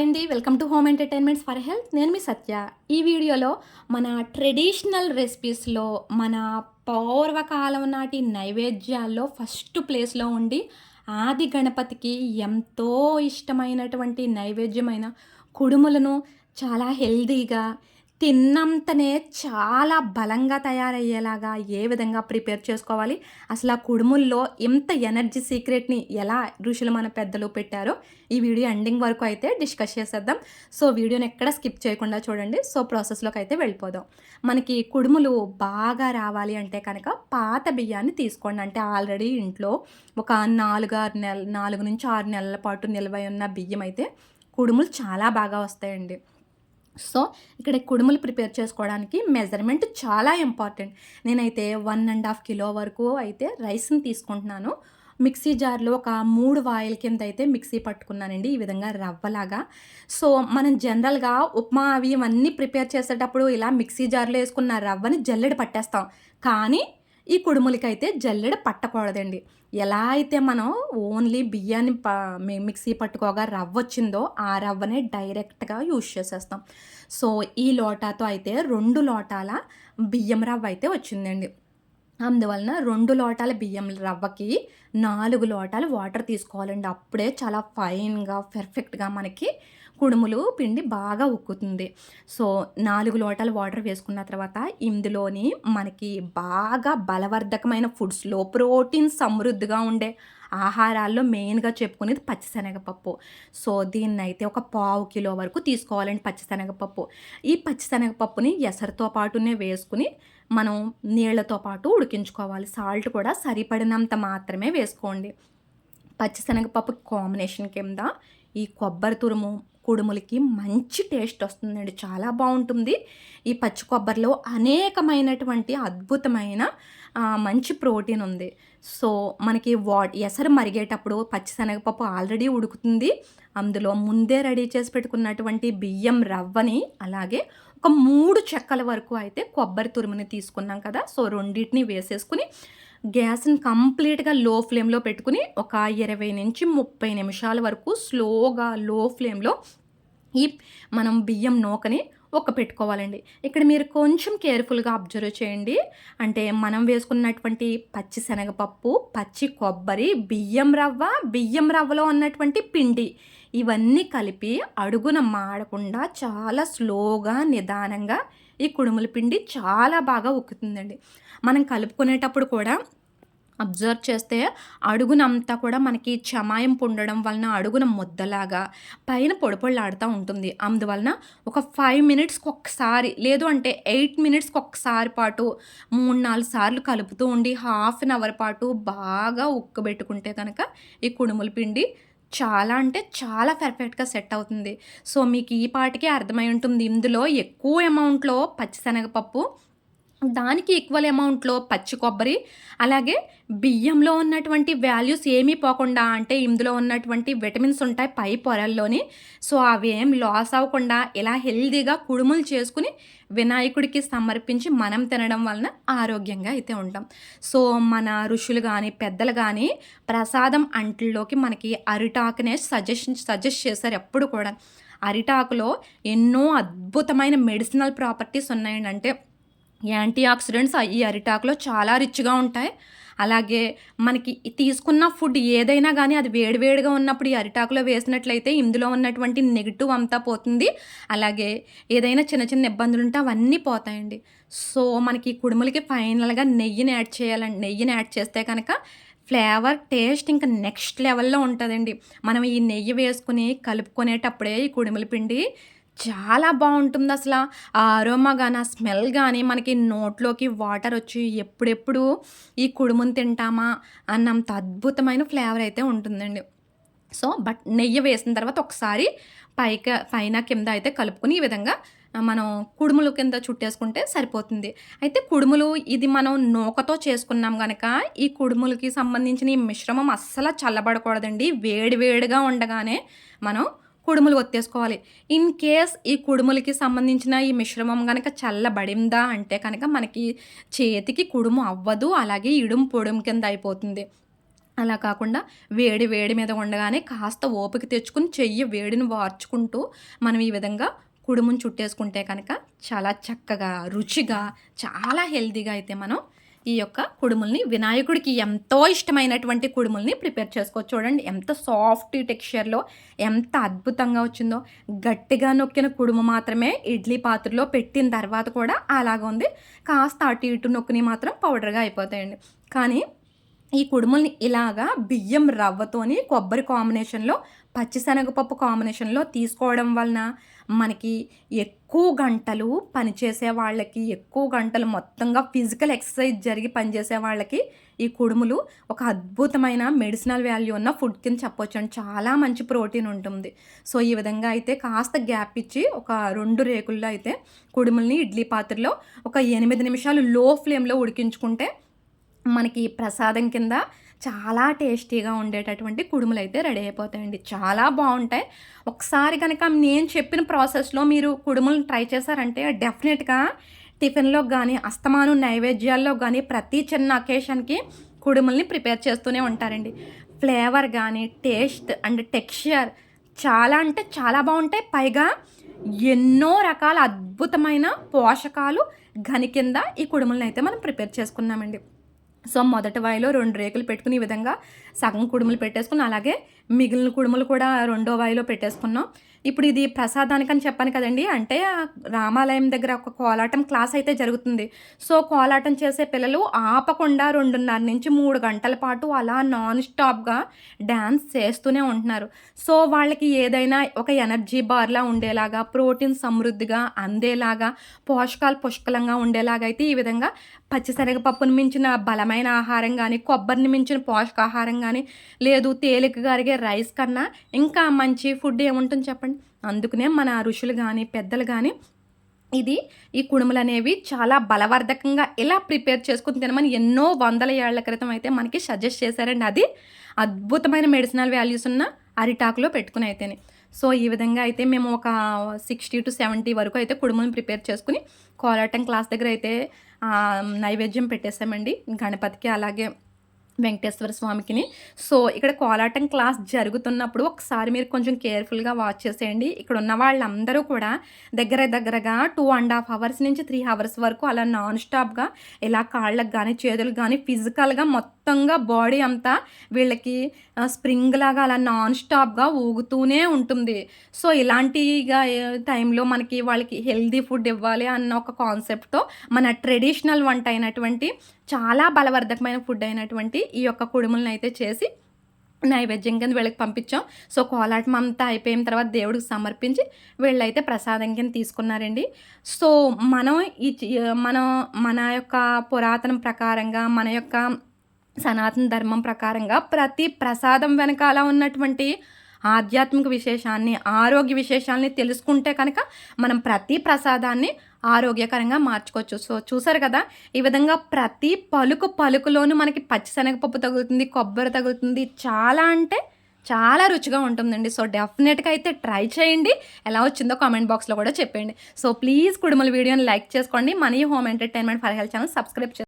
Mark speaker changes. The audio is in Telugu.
Speaker 1: అండి welcome to home entertainments for health. నేను మీ సత్య. ఈ వీడియోలో మన ట్రెడిషనల్ రెసిపీస్లో మన పౌర్వకాలం నాటి నైవేద్యాల్లో ఫస్ట్ ప్లేస్లో ఉండి ఆది గణపతికి ఎంతో ఇష్టమైనటువంటి నైవేద్యమైన కుడుములను చాలా హెల్దీగా తిన్నంతనే చాలా బలంగా తయారయ్యేలాగా ఏ విధంగా ప్రిపేర్ చేసుకోవాలి? అసలు ఆ కుడుముల్లో ఎంత ఎనర్జీ సీక్రెట్ని ఎలా ఋషులు మన పెద్దలు పెట్టారో ఈ వీడియో ఎండింగ్ వరకు అయితే డిస్కస్ చేసేద్దాం. సో వీడియోని ఎక్కడ స్కిప్ చేయకుండా చూడండి. సో ప్రాసెస్లోకి అయితే వెళ్ళిపోదాం. మనకి కుడుములు బాగా రావాలి అంటే కనుక పాత బియ్యాన్ని తీసుకోండి. అంటే ఆల్రెడీ ఇంట్లో ఒక నాలుగు ఆరు నెల నాలుగు నుంచి ఆరు నెలల పాటు నిల్వ ఉన్న బియ్యం అయితే కుడుములు చాలా బాగా వస్తాయండి. సో ఇక్కడ కుడుములు ప్రిపేర్ చేసుకోవడానికి మెజర్మెంట్ చాలా ఇంపార్టెంట్. నేనైతే వన్ అండ్ హాఫ్ కిలో వరకు అయితే రైస్ని తీసుకుంటున్నాను. మిక్సీ జార్లో ఒక మూడు వాయిల్ కింద అయితే మిక్సీ పట్టుకున్నానండి ఈ విధంగా రవ్వలాగా. సో మనం జనరల్గా ఉప్మా అవి ఇవన్నీ ప్రిపేర్ చేసేటప్పుడు ఇలా మిక్సీ జార్లో వేసుకున్న రవ్వని జల్లెడ పట్టేస్తాం. కానీ ఈ కుడుములకైతే జల్లెడ పట్టకూడదండి. ఎలా అయితే మనం ఓన్లీ బియ్యాన్ని ప మిక్సీ పట్టుకోగా రవ్వ వచ్చిందో ఆ రవ్వనే డైరెక్ట్గా యూజ్ చేసేస్తాం. సో ఈ లోటాతో అయితే రెండు లోటాల బియ్యం రవ్వ అయితే వచ్చిందండి. అందువలన రెండు లోటాల బియ్యం రవ్వకి నాలుగు లోటాలు వాటర్ తీసుకోవాలండి. అప్పుడే చాలా ఫైన్గా పర్ఫెక్ట్గా మనకి కుడుములు పిండి బాగా ఉక్కుతుంది. సో నాలుగు లోటాలు వాటర్ వేసుకున్న తర్వాత ఇందులోని మనకి బాగా బలవర్ధకమైన ఫుడ్స్లో ప్రోటీన్ సమృద్ధిగా ఉండే ఆహారాల్లో మెయిన్గా చెప్పుకునేది పచ్చిశనగపప్పు. సో దీన్ని అయితే ఒక పావు కిలో వరకు తీసుకోవాలండి పచ్చిశనగపప్పు. ఈ పచ్చిశనగపప్పుని ఎసరితో పాటునే వేసుకుని మనం నీళ్ళతో పాటు ఉడికించుకోవాలి. సాల్ట్ కూడా సరిపడినంత మాత్రమే వేసుకోండి. పచ్చిశనగపప్పు కాంబినేషన్ కింద ఈ కొబ్బరి తురుము కుడుములకి మంచి టేస్ట్ వస్తుందండి. చాలా బాగుంటుంది. ఈ పచ్చి కొబ్బరిలో అనేకమైనటువంటి అద్భుతమైన మంచి ప్రోటీన్ ఉంది. సో మనకి వా ఎసరు మరిగేటప్పుడు పచ్చిశనగపప్పు ఆల్రెడీ ఉడుకుతుంది. అందులో ముందే రెడీ చేసి పెట్టుకున్నటువంటి బియ్యం రవ్వని అలాగే ఒక మూడు చెక్కల వరకు అయితే కొబ్బరి తురుముని తీసుకున్నాం కదా. సో రెండింటిని వేసేసుకుని గ్యాస్ని కంప్లీట్గా లో ఫ్లేమ్లో పెట్టుకుని ఒక ఇరవై నుంచి ముప్పై నిమిషాల వరకు స్లోగా లో ఫ్లేమ్లో ఈ మనం బియ్యం నూకని ఒక పెట్టుకోవాలండి. ఇక్కడ మీరు కొంచెం కేర్ఫుల్గా అబ్జర్వ్ చేయండి. అంటే మనం వేసుకున్నటువంటి పచ్చి శనగపప్పు పచ్చి కొబ్బరి బియ్యం రవ్వ బియ్యం రవ్వలో ఉన్నటువంటి పిండి ఇవన్నీ కలిపి అడుగున మాడకుండా చాలా స్లోగా నిదానంగా ఈ కుడుముల పిండి చాలా బాగా ఉక్కుతుందండి. మనం కలుపుకునేటప్పుడు కూడా అబ్జర్వ్ చేస్తే అడుగునంతా కూడా మనకి చమాయం ఉండడం వలన అడుగున ముద్దలాగా పైన పొడిపొళ్ళాడుతూ ఉంటుంది. అందువలన ఒక ఫైవ్ మినిట్స్కి ఒకసారి లేదు అంటే ఎయిట్ మినిట్స్కి ఒకసారి పాటు మూడు నాలుగు సార్లు కలుపుతూ ఉండి హాఫ్ అన్ అవర్ పాటు బాగా ఉక్కబెట్టుకుంటే కనుక ఈ కుడుముల పిండి చాలా అంటే చాలా పర్ఫెక్ట్గా సెట్ అవుతుంది. సో మీకు ఈ పాటికే అర్థమై ఉంటుంది. ఇందులో ఎక్కువ అమౌంట్లో పచ్చిశనగపప్పు దానికి ఈక్వల్ అమౌంట్లో పచ్చి కొబ్బరి అలాగే బియ్యంలో ఉన్నటువంటి వాల్యూస్ ఏమీ పోకుండా అంటే ఇందులో ఉన్నటువంటి విటమిన్స్ ఉంటాయి పై పొరల్లోని. సో అవి ఏం లాస్ అవ్వకుండా ఇలా హెల్దీగా కుడుములు చేసుకుని వినాయకుడికి సమర్పించి మనం తినడం వలన ఆరోగ్యంగా అయితే ఉంటాం. సో మన ఋషులు కానీ పెద్దలు కానీ ప్రసాదం అంట్లోకి మనకి అరిటాకునే సజెషన్ సజెస్ట్ చేశారు ఎప్పుడు కూడా. అరిటాకులో ఎన్నో అద్భుతమైన మెడిసినల్ ప్రాపర్టీస్ ఉన్నాయండి అంటే యాంటీ ఆక్సిడెంట్స్ ఈ అరిటాకులో చాలా రిచ్గా ఉంటాయి. అలాగే మనకి తీసుకున్న ఫుడ్ ఏదైనా కానీ అది వేడివేడిగా ఉన్నప్పుడు ఈ అరిటాకులో వేసినట్లయితే ఇందులో ఉన్నటువంటి నెగిటివ్ అంతా పోతుంది. అలాగే ఏదైనా చిన్న చిన్న ఇబ్బందులు ఉంటే అవన్నీ పోతాయండి. సో మనకి కుడుములకి ఫైనల్గా నెయ్యిని యాడ్ చేయాలండి నెయ్యిని యాడ్ చేస్తే కనుక ఫ్లేవర్ టేస్ట్ ఇంకా నెక్స్ట్ లెవెల్లో ఉంటుందండి. మనం ఈ నెయ్యి వేసుకుని కలుపుకునేటప్పుడే ఈ కుడుముల పిండి చాలా బాగుంటుంది అసలు. ఆ అరోమా కానీ ఆ స్మెల్ కానీ మనకి నోట్లోకి వాటర్ వచ్చి ఎప్పుడెప్పుడు ఈ కుడుముని తింటామా అన్నంత అద్భుతమైన ఫ్లేవర్ అయితే ఉంటుందండి. సో బట్ నెయ్యి వేసిన తర్వాత ఒకసారి పైక పైన కింద అయితే కలుపుకుని ఈ విధంగా మనం కుడుములు కింద చుట్టేసుకుంటే సరిపోతుంది. అయితే కుడుములు ఇది మనం నూకతో చేసుకున్నాం కనుక ఈ కుడుములకి సంబంధించిన ఈ మిశ్రమం అస్సలు చల్లబడకూడదండి. వేడి వేడిగా ఉండగానే మనం కుడుములు ఒత్తేసుకోవాలి. ఇన్ కేస్ ఈ కుడుములకి సంబంధించిన ఈ మిశ్రమం కనుక చల్లబడిందా అంటే కనుక మనకి చేతికి కుడుము అవ్వదు అలాగే ఇడుము పొడుము కింద అయిపోతుంది. అలా కాకుండా వేడి వేడి మీద ఉండగానే కాస్త ఓపిక తెచ్చుకుని చెయ్యి వేడిని వార్చుకుంటూ మనం ఈ విధంగా కుడుమును చుట్టేసుకుంటే కనుక చాలా చక్కగా రుచిగా చాలా హెల్తీగా అయితే మనం ఈ యొక్క కుడుముల్ని వినాయకుడికి ఎంతో ఇష్టమైనటువంటి కుడుముల్ని ప్రిపేర్ చేసుకోవచ్చు. చూడండి ఎంత సాఫ్ట్ టెక్స్చర్లో ఎంత అద్భుతంగా వచ్చిందో. గట్టిగా నొక్కిన కుడుము మాత్రమే ఇడ్లీ పాత్రలో పెట్టిన తర్వాత కూడా అలాగ ఉంది. కాస్త అటు ఇటు నొక్కిని మాత్రం పౌడర్గా అయిపోతాయండి. కానీ ఈ కుడుముల్ని ఇలాగా బియ్యం రవ్వతోని కొబ్బరి కాంబినేషన్లో పచ్చిశనగపప్పు కాంబినేషన్లో తీసుకోవడం వలన మనకి ఎక్కువ గంటలు పనిచేసే వాళ్ళకి ఎక్కువ గంటలు మొత్తంగా ఫిజికల్ ఎక్సర్సైజ్ జరిగి పనిచేసే వాళ్ళకి ఈ కుడుములు ఒక అద్భుతమైన మెడిసినల్ వాల్యూ ఉన్న ఫుడ్ కింద చెప్పొచ్చు. అండి చాలా మంచి ప్రోటీన్ ఉంటుంది. సో ఈ విధంగా అయితే కాస్త గ్యాప్ ఇచ్చి ఒక రెండు రేకుల్లో అయితే కుడుముల్ని ఇడ్లీ పాత్రలో ఒక ఎనిమిది నిమిషాలు లో ఫ్లేమ్లో ఉడికించుకుంటే మనకి ప్రసాదం కింద చాలా టేస్టీగా ఉండేటటువంటి కుడుములు అయితే రెడీ అయిపోతాయండి. చాలా బాగుంటాయి. ఒకసారి కనుక నేను చెప్పిన ప్రాసెస్లో మీరు కుడుములను ట్రై చేశారంటే డెఫినెట్గా టిఫిన్లో కానీ అస్తమాను నైవేద్యాల్లో కానీ ప్రతి చిన్న అకేషన్కి కుడుముల్ని ప్రిపేర్ చేస్తూనే ఉంటారండి. ఫ్లేవర్ కానీ టేస్ట్ అండ్ టెక్స్చర్ చాలా అంటే చాలా బాగుంటాయి. పైగా ఎన్నో రకాల అద్భుతమైన పోషకాలు గని కింద ఈ కుడుములను అయితే మనం ప్రిపేర్ చేసుకున్నామండి. సో మొదటి వాయిలో రెండు రేకులు పెట్టుకుని ఈ విధంగా సగం కుడుములు పెట్టేసుకుని అలాగే మిగిలిన కుడుములు కూడా రెండో వాయిలో పెట్టేసుకున్నాం. ఇప్పుడు ఇది ప్రసాదానికి అని చెప్పాను కదండి. అంటే రామాలయం దగ్గర ఒక కోలాటం క్లాస్ అయితే జరుగుతుంది. సో కోలాటం చేసే పిల్లలు ఆపకుండా రెండున్నర నుంచి మూడు గంటల పాటు అలా నాన్ స్టాప్గా డ్యాన్స్ చేస్తూనే ఉంటున్నారు. సో వాళ్ళకి ఏదైనా ఒక ఎనర్జీ బార్లా ఉండేలాగా ప్రోటీన్ సమృద్ధిగా అందేలాగా పోషకాలు పుష్కలంగా ఉండేలాగా అయితే ఈ విధంగా పచ్చిశనగపప్పును మించిన బలమైన ఆహారం కానీ కొబ్బరిని మించిన పోషకాహారం కానీ లేదు తేలికగా అరిగే రైస్ కన్నా ఇంకా మంచి ఫుడ్ ఏముంటుంది చెప్పండి? అందుకనే మన ఋషులు కానీ పెద్దలు కానీ ఇది ఈ కుడుములు అనేవి చాలా బలవర్ధకంగా ఎలా ప్రిపేర్ చేసుకుని తినమని ఎన్నో వందల ఏళ్ళ క్రితం అయితే మనకి సజెస్ట్ చేశారండి. అది అద్భుతమైన మెడిసినల్ వాల్యూస్ ఉన్న అరిటాకులో పెట్టుకుని అయితేనే. సో ఈ విధంగా అయితే మేము ఒక సిక్స్టీ టు సెవెంటీ వరకు అయితే కుడుములను ప్రిపేర్ చేసుకుని కోలాటం క్లాస్ దగ్గర అయితే నైవేద్యం పెట్టేసామండి గణపతికి అలాగే వెంకటేశ్వర స్వామికిని. సో ఇక్కడ కోలాటం క్లాస్ జరుగుతున్నప్పుడు ఒకసారి మీరు కొంచెం కేర్ఫుల్గా వాచ్ చేసేయండి. ఇక్కడ ఉన్న వాళ్ళందరూ కూడా దగ్గర దగ్గరగా టూ అండ్ హాఫ్ అవర్స్ నుంచి త్రీ అవర్స్ వరకు అలా నాన్ స్టాప్గా ఇలా కాళ్ళకు కానీ చేతులకు కానీ ఫిజికల్గా మొత్తం మొత్తంగా బాడీ అంతా వీళ్ళకి స్ప్రింగ్ లాగా అలా నాన్ స్టాప్గా ఊగుతూనే ఉంటుంది. సో ఇలాంటి టైంలో మనకి వాళ్ళకి హెల్దీ ఫుడ్ ఇవ్వాలి అన్న ఒక కాన్సెప్ట్తో మన ట్రెడిషనల్ వంట అయినటువంటి చాలా బలవర్ధకమైన ఫుడ్ అయినటువంటి ఈ యొక్క కుడుములను అయితే చేసి నైవేద్యం కింద వీళ్ళకి పంపించాం. సో కోలాటం అంతా అయిపోయిన తర్వాత దేవుడికి సమర్పించి వీళ్ళైతే ప్రసాదం కింద తీసుకున్నారండి. సో మనం ఈ మనం మన యొక్క పురాతనం ప్రకారంగా మన యొక్క సనాతన ధర్మం ప్రకారంగా ప్రతి ప్రసాదం వెనకాల ఉన్నటువంటి ఆధ్యాత్మిక విశేషాన్ని ఆరోగ్య విశేషాలని తెలుసుకుంటే కనుక మనం ప్రతి ప్రసాదాన్ని ఆరోగ్యకరంగా మార్చుకోవచ్చు. సో చూసారు కదా ఈ విధంగా ప్రతి పలుకు పలుకులోనూ మనకి పచ్చిశనగపప్పు తగులుతుంది కొబ్బరి తగులుతుంది. చాలా అంటే చాలా రుచిగా ఉంటుందండి. సో డెఫినెట్గా అయితే ట్రై చేయండి. ఎలా వచ్చిందో కామెంట్ బాక్స్లో కూడా చెప్పండి సో ప్లీజ్ కుడుమల వీడియోని లైక్ చేసుకోండి. Money home entertainment for health channel subscribe